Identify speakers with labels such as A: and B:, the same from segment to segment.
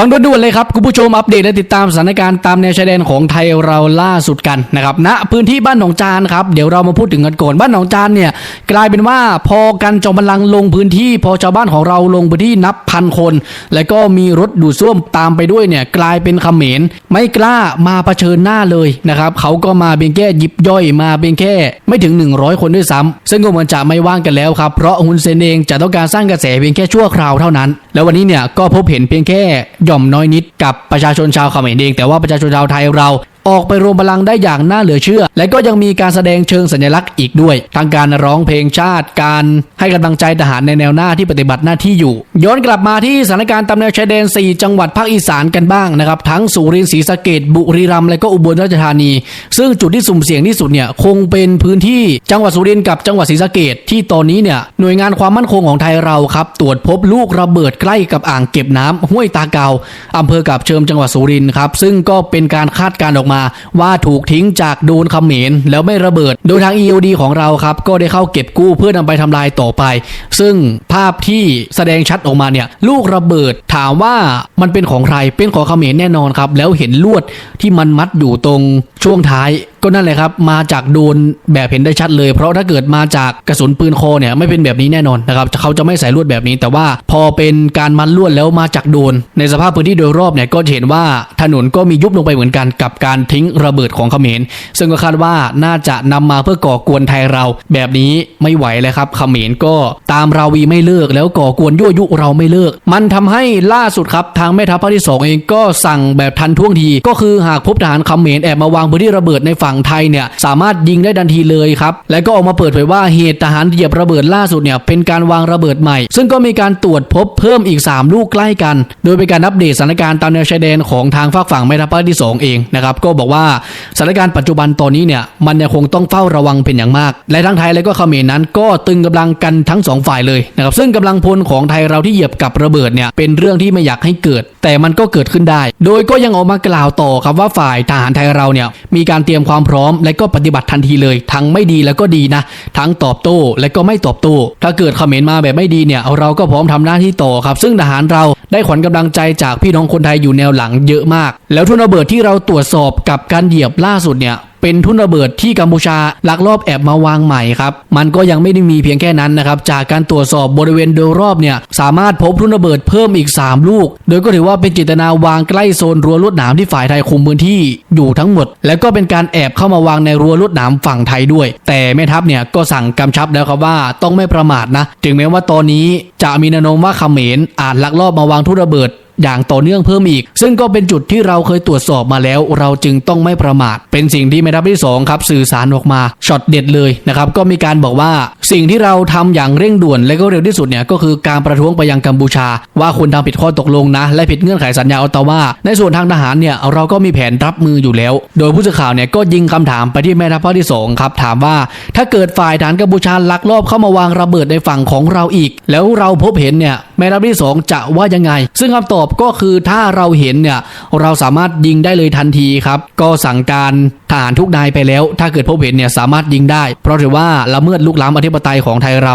A: ฟังด่วนๆเลยครับคุณผู้ชมอัปเดตและติดตามสถานการณ์ตามแนวชายแดนของไทยเราล่าสุดกันนะครับณพื้นที่บ้านหนองจานครับเดี๋ยวเรามาพูดถึงกันก่อนบ้านหนองจานเนี่ยกลายเป็นว่าพอกันจอมพลังลงพื้นที่ พอชาวบ้านของเราลงพื้นที่นับพันคน แล้วก็มีรถดูดซ่วมตามไปด้วยเนี่ยกลายเป็นเขมรไม่กล้ามาเผชิญหน้าเลยนะครับเขาก็มาเพียงแค่ยิบย่อยมาเพียงแค่ ไม่ถึง 100 คนด้วยซ้ำซึ่งก็เหมือนจะไม่ว่างกันแล้วครับเพราะฮุนเซนเองจะต้องการสร้างกระแสเพียงแค่ชั่วคราวเท่านั้น แล้ววันนี้เนี่ยก็พบเห็นเพียงแค่ย่อมน้อยนิดกับประชาชนชาวเขมรเองแต่ว่าประชาชนชาวไทยเรา ออกไปรวมพลังได้อย่างน่าเหลือเชื่อ และก็ยังมีการแสดงเชิงสัญลักษณ์อีกด้วยทั้งการร้องเพลงชาติการให้กำลังใจทหารในแนวหน้าที่ปฏิบัติหน้าที่อยู่ ย้อนกลับมาที่สถานการณ์ตามแนวชายแดน 4 จังหวัดภาคอีสานกันบ้างนะครับทั้งสุรินทร์ศรีสะเกดบุรีรัมย์และก็อุบลราชธานี ซึ่งจุดที่สุ่มเสี่ยงที่สุดเนี่ยคงเป็นพื้นที่จังหวัดสุรินทร์กับจังหวัดศรีสะเกดที่ตอนนี้เนี่ยหน่วยงานความมั่นคงของไทยเราครับตรวจพบลูกระเบิดใกล้กับอ่างเก็บน้ำห้วยตาเกาอำเภอกับเชิมจังหวัดสุรินทร์ครับซึ่งก็เป็นการคาดการณ์ออกมาว่าถูกทิ้งจากโดนเขมรแล้วไม่ระเบิด โดยทาง EOD ของเราครับก็ได้เข้าเก็บกู้เพื่อนำไปทำลายต่อไป ซึ่งภาพที่แสดงชัดออกมาเนี่ยลูกระเบิดถามว่ามันเป็นของใครเป็นของเขมรแน่นอนครับแล้วเห็นลวดที่มันมัดอยู่ตรงช่วงท้ายก็นั่นแหละครับ มาจากโดนแบบเห็นได้ชัดเลย เพราะถ้าเกิดมาจากกระสุนปืนโคเนี่ยไม่เป็นแบบนี้แน่นอนนะครับเขาจะไม่ใส่ลวดแบบนี้ แต่ว่าพอเป็นการมัดลวดแล้วมาจากโดน ในสภาพพื้นที่โดยรอบเนี่ยก็จะเห็นว่าถนนก็มียุบลงไปเหมือนกันกับการทิ้งระเบิดของเขมร ซึ่งก็คาดว่าน่าจะนำมาเพื่อก่อกวนไทยเรา แบบนี้ไม่ไหวแล้วครับเขมรก็ตามราวีไม่เลิก แล้วก่อกวนยั่วยุเราไม่เลิก มันทำให้ล่าสุดครับทางแม่ทัพภาคที่สองเองก็สั่งแบบทันท่วงที ก็คือหากพบทหารเขมรแอบมาวางพื้นที่ระเบิดในฝั่งไทยเนี่ยสามารถยิงได้ทันทีเลยครับ และก็ออกมาเปิดเผยว่าเหตุทหารเหยียบระเบิดล่าสุดเนี่ยเป็นการวางระเบิดใหม่ ซึ่งก็มีการตรวจพบเพิ่มอีก 3 ลูกใกล้กัน โดยเป็นการอัปเดตสถานการณ์ตามแนวชายแดนของทางฝากฝั่งแม่ทัพภาคที่ 2 เองนะครับก็บอกว่าสถานการณ์ปัจจุบันตอนนี้เนี่ยมันยังคงต้องเฝ้าระวังเป็นอย่างมาก และทั้งไทยและก็เขมรนั้น ก็ตึงกำลังกันทั้งสองฝ่ายเลยนะครับซึ่งกำลังพลของไทยเราที่เหยียบกับระเบิดเนี่ยเป็นเรื่องที่ไม่อยากให้เกิด แต่มันก็เกิดขึ้นได้ โดยก็ยังออกมากล่าวต่อครับว่าฝ่ายทหารไทยเราเนี่ยมีการเตรียมความพร้อม และก็ปฏิบัติทันทีเลย ทั้งไม่ดีแล้วก็ดีนะ ทั้งตอบโต้และก็ไม่ตอบโต้ถ้าเกิดคอมเมนต์มาแบบไม่ดีเนี่ยเราก็พร้อมทำหน้าที่ต่อครับ ซึ่งทหารเรา ได้ขวัญกำลังใจจากพี่น้องคนไทยอยู่แนวหลังเยอะมาก แล้วทุนระเบิดที่เราตรวจสอบกับการเหยียบล่าสุดเนี่ยเป็นทุนระเบิดที่กัมพูชาลักลอบแอบมาวางใหม่ครับ มันก็ยังไม่ได้มีเพียงแค่นั้นนะครับ จากการตรวจสอบบริเวณโดยรอบเนี่ยสามารถพบทุนระเบิดเพิ่มอีก 3 ลูก โดยก็ถือว่าเป็นเจตนาวางใกล้โซนรั้วลวดหนามที่ฝ่ายไทยคุมพื้นที่อยู่ทั้งหมด แล้วก็เป็นการแอบเข้ามาวางในรั้วลวดหนามฝั่งไทยด้วย แต่แม่ทัพเนี่ยก็สั่งกำชับแล้วครับว่าต้องไม่ประมาทนะ ถึงแม้ว่าตอนนี้จะมีแนวโน้มว่าเขมรอาจลักลอบมาวางางทุนระเบิด อย่างต่อเนื่องเพิ่มอีก ซึ่งก็เป็นจุดที่เราเคยตรวจสอบมาแล้ว เราจึงต้องไม่ประมาท เป็นสิ่งที่แม่ทัพที่2ครับสื่อสารออกมาช็อตเด็ดเลยนะครับก็มีการบอกว่าสิ่งที่เราทำอย่างเร่งด่วนและก็เร็วที่สุดเนี่ยก็คือการประท้วงไปยังกัมพูชา ว่าคุณทำผิดข้อตกลงนะ และผิดเงื่อนไขสัญญาออตตาว่าในส่วนทางทหารเนี่ยเราก็มีแผนรับมืออยู่แล้ว โดยผู้สื่อข่าวเนี่ยก็ยิงคำถามไปที่แม่ทัพภาคที่สองครับถามว่าถ้าเกิดฝ่ายทหารกัมพูชาลักลอบเข้ามาวางระเบิดในฝั่งของเราอีก แล้วเราพบเห็นเนี่ยแม่ทัพที่สองจะว่ายังไง ซึ่งคำตอบก็คือถ้าเราเห็นเนี่ยเราสามารถยิงได้เลยทันทีครับ ก็สั่งการทหารทุกนายไปแล้ว ถ้าเกิดพบเห็นเนี่ยสามารถยิงได้ เพราะถือว่าละเมิดลุกล้ำอธิปไตยของไทยเรา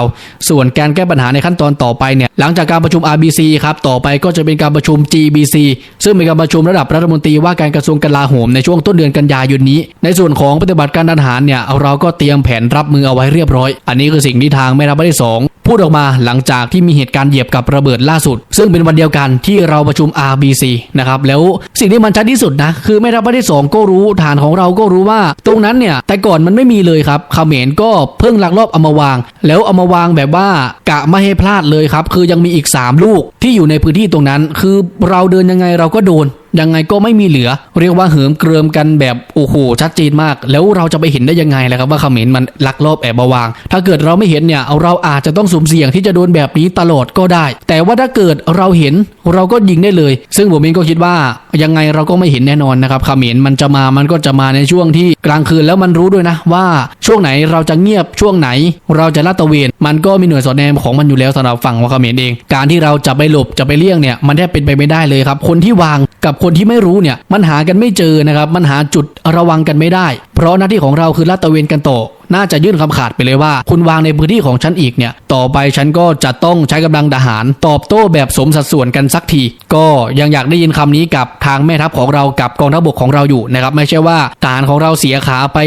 A: ส่วนการแก้ปัญหาในขั้นตอนต่อไปเนี่ยหลังจากการประชุม RBC ครับต่อไปก็จะเป็นการประชุม GBC ซึ่งเป็นการประชุมระดับรัฐมนตรีว่าการกระทรวงกลาโหมในช่วงต้นเดือนกันยายนนี้ ในส่วนของปฏิบัติการทหารเนี่ยเราก็เตรียมแผนรับมือเอาไว้เรียบร้อย อันนี้คือสิ่งที่ทางแม่ทัพภาคที่สอง พูดออกมาหลังจากที่มีเหตุการณ์เหยียบกับระเบิดล่าสุด ซึ่งเป็นวันเดียวกันที่เราประชุม RBC นะครับแล้วสิ่งที่มันชัดที่สุดนะคือแม่ทัพภาคที่2ก็รู้ฐานของเราก็รู้ว่า ตรงนั้นเนี่ยแต่ก่อนมันไม่มีเลยครับเขมรก็เพิ่งลักลอบเอามาวาง แล้วเอามาวางแบบว่ากะไม่ให้พลาดเลยครับคือยังมีอีก 3 ลูกที่อยู่ในพื้นที่ตรงนั้น คือเราเดินยังไงเราก็โดน ยังไงก็ไม่มีเหลือ เรียกว่าเหิมเกริมกันแบบโอ้โหชัดเจนมาก แล้วเราจะไปเห็นได้ยังไงล่ะครับว่าเขมรมันลักลอบแอบมาวาง ถ้าเกิดเราไม่เห็นเนี่ยเราอาจจะต้องสุ่มเสี่ยงที่จะโดนแบบนี้ตลอดก็ได้ แต่ว่าถ้าเกิดเราเห็นเราก็ยิงได้เลย ซึ่งผมเองก็คิดว่ายังไงเราก็ไม่เห็นแน่นอนนะครับเขมรมันจะมามันก็จะมาในช่วงที่กลางคืนแล้วมันรู้ด้วยนะว่าช่วงไหนเราจะเงียบช่วงไหน เราจะลาดตะเวน มันก็มีหน่วยสอดแนมของมันอยู่แล้วสำหรับฝั่งของเขมรเอง การที่เราจะไปหลบจะไปเลี่ยงเนี่ยมันแทบเป็นไปไม่ได้เลยครับคนที่วางกับคนที่ไม่รู้เนี่ยมันหากันไม่เจอนะครับมันหาจุดระวังกันไม่ได้ เพราะหน้าที่ของเราคือลาดตระเวนกันต่อ น่าจะยื่นคำขาดไปเลยว่า คุณวางในพื้นที่ของฉันอีกเนี่ย ต่อไปฉันก็จะต้องใช้กำลังทหาร ตอบโต้แบบสมสัดส่วนกันสักที ก็ยังอยากได้ยินคำนี้กับทางแม่ทัพของเรากับกองทัพบกของเราอยู่นะครับไม่ใช่ว่าทหารของเราเสียขาไป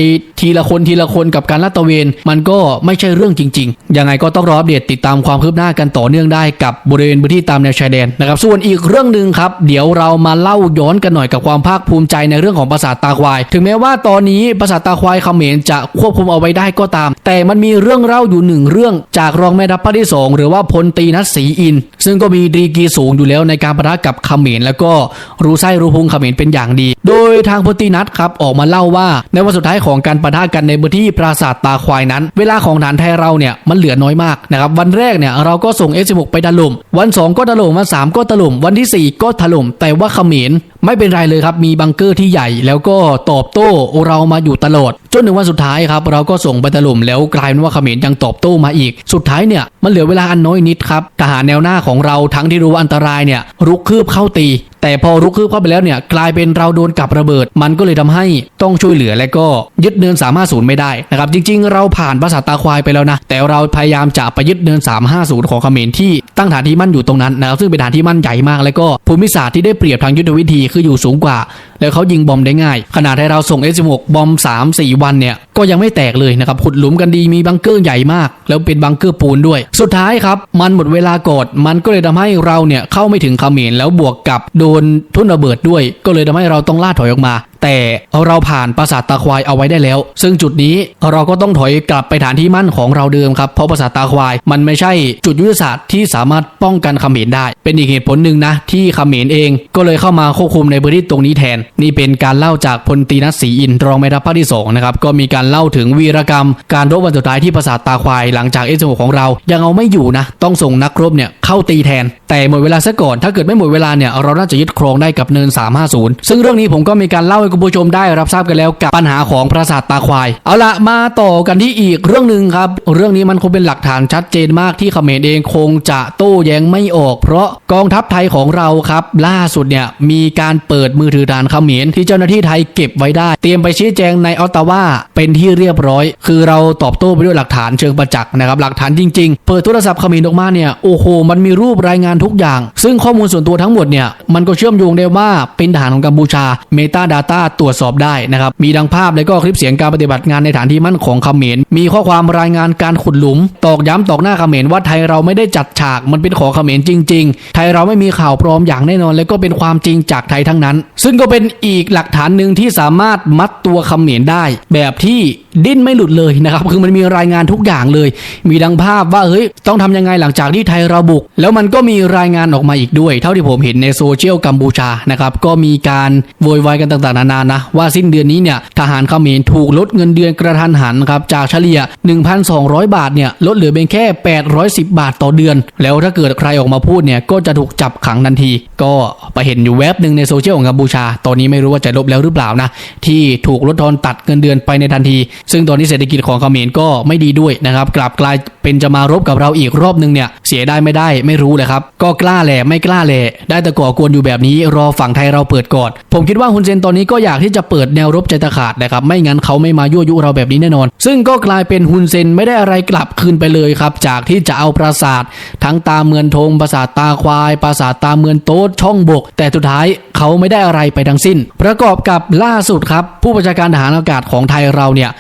A: ทีละคนทีละคนกับการลาดตระเวน มันก็ไม่ใช่เรื่องจริง ๆ ยังไงก็ต้องรออัปเดตติดตามความคืบหน้ากันต่อเนื่องได้กับบริเวณพื้นที่ตามแนวชายแดนนะครับส่วนอีกเรื่องหนึ่งครับ เดี๋ยวเรามาเล่าย้อนกันหน่อยกับความภาคภูมิใจในเรื่องของปราสาทตาควาย ถึงแม้ว่าตอนนี้ปราสาทตาควายเขมรจะควบคุมเอาไว้ได้ก็ตาม แต่มันมีเรื่องเล่าอยู่หนึ่งเรื่องจากรองแม่ทัพภาคที่สองหรือว่าพลตีนัทศรีอิน ซึ่งก็มีดีกีสูงอยู่แล้วในการปะทะกับเขมรแล้วก็รู้ไส้รู้พุงเขมรเป็นอย่างดี โดยทางพลตีนัทครับออกมาเล่าว่าในวันสุดท้ายของการปะทะกันในพื้นที่ปราสาทตาควายนั้น เวลาของฐานไทยเราเนี่ยมันเหลือน้อยมากนะครับวันแรกเนี่ยเราก็ส่ง F16 ไปถล่มวันสองก็ถล่มวันสามก็ถล่มวันที่สี่ก็ถล่มแต่ว่าเขมร ไม่เป็นไรเลยครับ มีบังเกอร์ที่ใหญ่ แล้วก็ตอบโต้เรามาอยู่ตลอด จนถึงวันสุดท้ายครับ เราก็ส่งไปถล่มแล้วกลายเป็นว่าเขมรยังตอบโต้มาอีก สุดท้ายเนี่ยมันเหลือเวลาอันน้อยนิดครับทหารแนวหน้าของเราทั้งที่รู้ว่าอันตรายเนี่ยรุกคืบเข้าตี แต่พอรุกคืบเข้าไปแล้วเนี่ยกลายเป็นเราโดนกับระเบิด มันก็เลยทำให้ต้องช่วยเหลือและก็ยึดเนิน350ไม่ได้นะครับจริง ๆ เราผ่านภาษาตาควายไปแล้วนะแต่เราพยายามจะไปยึดเนิน 350 ของเขมรที่ตั้งฐานที่มั่นอยู่ตรงนั้นนะครับซึ่งเป็นฐานที่มั่นใหญ่มาก แล้วก็ภูมิศาสตร์ที่ได้เปรียบทางยุทธวิธีคืออยู่สูงกว่าแล้วเขายิงบอมได้ง่าย ขนาดให้เราส่ง S16 บอม 3 4 วันเนี่ย ก็ยังไม่แตกเลยนะครับขุดหลุมกันดีมีบังเกอร์ใหญ่มาก แล้วเป็นบังเกอร์ปูนด้วย สุดท้ายครับ มันหมดเวลากดมันก็เลยทำให้เราเนี่ยเข้าไม่ถึงเขมรแล้วบวกกับโดนทุ่นระเบิดด้วย ก็เลยทำให้เราต้องล่าถอยออกมา แต่เราผ่านปราสาทตาควายเอาไว้ได้แล้ว ซึ่งจุดนี้เราก็ต้องถอยกลับไปฐานที่มั่นของเราเดิมครับเพราะปราสาทตาควาย มันไม่ใช่จุดยุทธศาสตร์ที่สามารถป้องกันเขมรได้ เป็นอีกเหตุผลหนึ่งนะที่เขมรเอง ก็เลยเข้ามาควบคุมในพื้นที่ตรงนี้แทนนี่เป็นการเล่าจากพลตีนัศรีอินทร์รองแม่ทัพภาคที่สองนะครับก็มีการเล่าถึงวีรกรรม การรบวันสุดท้ายที่ปราสาทตาควายหลังจากเอสโของเรายังเอาไม่อยู่นะ ต้องส่งนักรบเนี่ยเข้าตีแทน แต่หมดเวลาซะก่อนถ้าเกิดไม่หมดเวลาเนี่ยเราน่าจะยึดครองได้กับเนิน 350 ซึ่งเรื่องนี้ผมก็มีการเล่าให้คุณผู้ชมได้รับทราบกันแล้วกับปัญหาของปราสาทตาควาย เอาละมาต่อกันที่อีกเรื่องหนึ่งครับเรื่องนี้มันคงเป็นหลักฐานชัดเจนมากที่เขมรเองคงจะโต้แย้งไม่ออก เพราะกองทัพไทยของเราครับ ล่าสุดเนี่ยมีการเปิดมือถือฐานเขมรที่เจ้าหน้าที่ไทยเก็บไว้ได้ เตรียมไปชี้แจงในออตตาวาเป็นที่เรียบร้อย คือเราตอบโต้ไปด้วยหลักฐานเชิงประจักษ์นะครับหลักฐานจริงๆ เปิดโทรศัพท์เขมรออกมาเนี่ยโอ้โหมันมีรูปรายงานทุกอย่าง ซึ่งข้อมูลส่วนตัวทั้งหมดเนี่ยมันก็เชื่อมโยงได้ว่าเป็นทหารของกัมพูชา Meta Data ตรวจสอบได้นะครับมีดังภาพและก็คลิปเสียงการปฏิบัติงานในฐานที่มั่นของเขมรมีข้อความรายงานการขุดหลุม ตอกย้ำตอกหน้าเขมรว่าไทยเราไม่ได้จัดฉากมันเป็นของเขมรจริง ๆ ไทยเราไม่มีข่าวปลอมอย่างแน่นอน และก็เป็นความจริงจากไทยทั้งนั้น ซึ่งก็เป็นอีกหลักฐานหนึ่งที่สามารถมัดตัวเขมรได้ แบบที่ดิ้นไม่หลุดเลยนะครับ คือมันมีรายงานทุกอย่างเลย มีดังภาพว่าเฮ้ยต้องทำยังไงหลังจากที่ไทยเราบุก แล้วมันก็มีรายงานออกมาอีกด้วย เท่าที่ผมเห็นในโซเชียลกัมพูชานะครับก็มีการโวยวายกันต่างๆนานานะว่าสิ้นเดือนนี้เนี่ยทหารเขมรถูกลดเงินเดือนกระทันหันครับจากเฉลี่ย 1,200 บาทเนี่ยลดเหลือเพียงแค่ 810 บาทต่อเดือน แล้วถ้าเกิดใครออกมาพูดเนี่ยก็จะถูกจับขังทันที ก็ไปเห็นอยู่แว็บหนึ่งในโซเชียลของกัมพูชาตอนนี้ไม่รู้ว่าจะลบแล้วหรือเปล่านะ ที่ถูกลดทอนตัดเงินเดือนไปในทันที ซึ่งตอนนี้เศรษฐกิจของเขมรก็ไม่ดีด้วยนะครับกลับกลายเป็นจะมารบกับเราอีกรอบหนึ่งเนี่ยเสียได้ไม่ได้ไม่รู้เลยครับก็กล้าแหละไม่กล้าแหละได้แต่ก่อกวนอยู่แบบนี้รอฝั่งไทยเราเปิดก่อนผมคิดว่าฮุนเซนตอนนี้ก็อยากที่จะเปิดแนวรบใจตะขาดนะครับไม่งั้นเขาไม่มายั่วยุเราแบบนี้แน่นอน ซึ่งก็กลายเป็นฮุนเซนไม่ได้อะไรกลับคืนไปเลยครับจากที่จะเอาปราสาททั้งตาเมือนทงปราสาทตาควายปราสาทตาเมือนโต๊ดช่องบก แต่สุดท้ายเขาไม่ได้อะไรไปทั้งสิ้นประกอบกับล่าสุดครับ ผู้บัญชาการทหารอากาศของไทยเราเนี่ย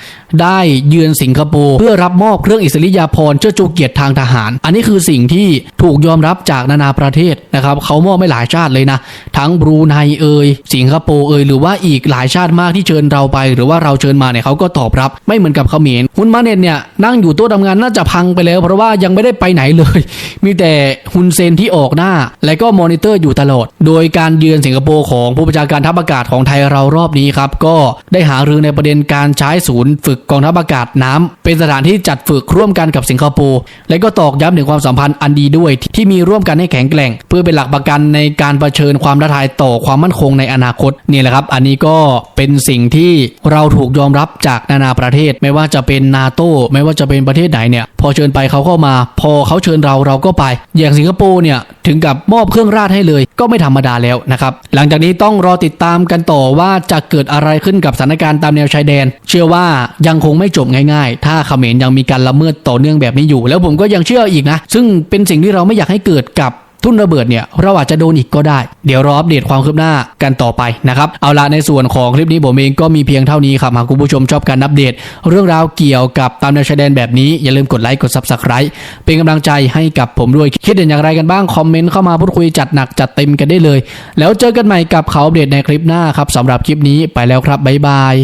A: ได้เยือนสิงคโปร์เพื่อรับมอบเครื่องอิสริยาภรณ์เชิดชูเกียรติทางทหาร อันนี้คือสิ่งที่ถูกยอมรับจากนานาประเทศนะครับเขามอบไม่หลายชาติเลยนะ ทั้งบรูไนเอย สิงคโปร์เอยหรือว่าอีกหลายชาติมากที่เชิญเราไป หรือว่าเราเชิญมาเนี่ยเขาก็ตอบรับ ไม่เหมือนกับเขมรฮุนมาเน็ตเนี่ยนั่งอยู่โต๊ะทำงานน่าจะพังไปแล้ว เพราะว่ายังไม่ได้ไปไหนเลย มีแต่ฮุนเซนที่ออกหน้า และก็มอนิเตอร์อยู่ตลอด โดยการเยือนสิงคโปร์ของผู้บัญชาการทัพอากาศของไทยเรารอบนี้ครับก็ได้หารือในประเด็นการใช้ศูนย์ฝึกกองทัพอากาศน้ำเป็นสถานที่จัดฝึกร่วมกันกับสิงคโปร์และก็ตอกย้ำถึงความสัมพันธ์อันดีด้วยที่มีร่วมกันให้แข็งแกร่ง เพื่อเป็นหลักประกันในการเผชิญความท้าทายต่อความมั่นคงในอนาคตนี่แหละครับ อันนี้ก็เป็นสิ่งที่เราถูกยอมรับจากนานาประเทศ ไม่ว่าจะเป็นนาโต้ไม่ว่าจะเป็นประเทศไหนเนี่ย พอเชิญไปเขาเข้ามา พอเขาเชิญเราเราก็ไป อย่างสิงคโปร์เนี่ยถึงกับมอบเครื่องราชให้เลย ก็ไม่ธรรมดาแล้วนะครับ หลังจากนี้ต้องรอติดตามกันต่อว่าจะเกิดอะไรขึ้นกับสถานการณ์ตามแนวชายแดน เชื่อว่ายังคงไม่จบง่ายๆ ถ้าเขมรยังมีการละเมิดต่อเนื่องแบบนี้อยู่ แล้วผมก็ยังเชื่ออีกนะ ซึ่งเป็นสิ่งที่เราไม่อยากให้เกิดกับทุ่นระเบิดเนี่ยเราอาจจะโดนอีกก็ได้ เดี๋ยวรออัปเดตความคืบหน้ากันต่อไปนะครับ เอาละในส่วนของคลิปนี้ผมเองก็มีเพียงเท่านี้ครับ หากคุณผู้ชมชอบการอัปเดต เรื่องราวเกี่ยวกับตามแนวชายแดนแบบนี้ อย่าลืมกดไลค์กด Subscribe เป็นกำลังใจให้กับผมด้วย คิดเห็นอย่างไรกันบ้าง คอมเมนต์เข้ามาพูดคุยจัดหนักจัดเต็มกันได้เลย แล้วเจอกันใหม่กับเขาอัปเดตในคลิปหน้าครับสำหรับคลิปนี้ไปแล้วครับบ๊ายบาย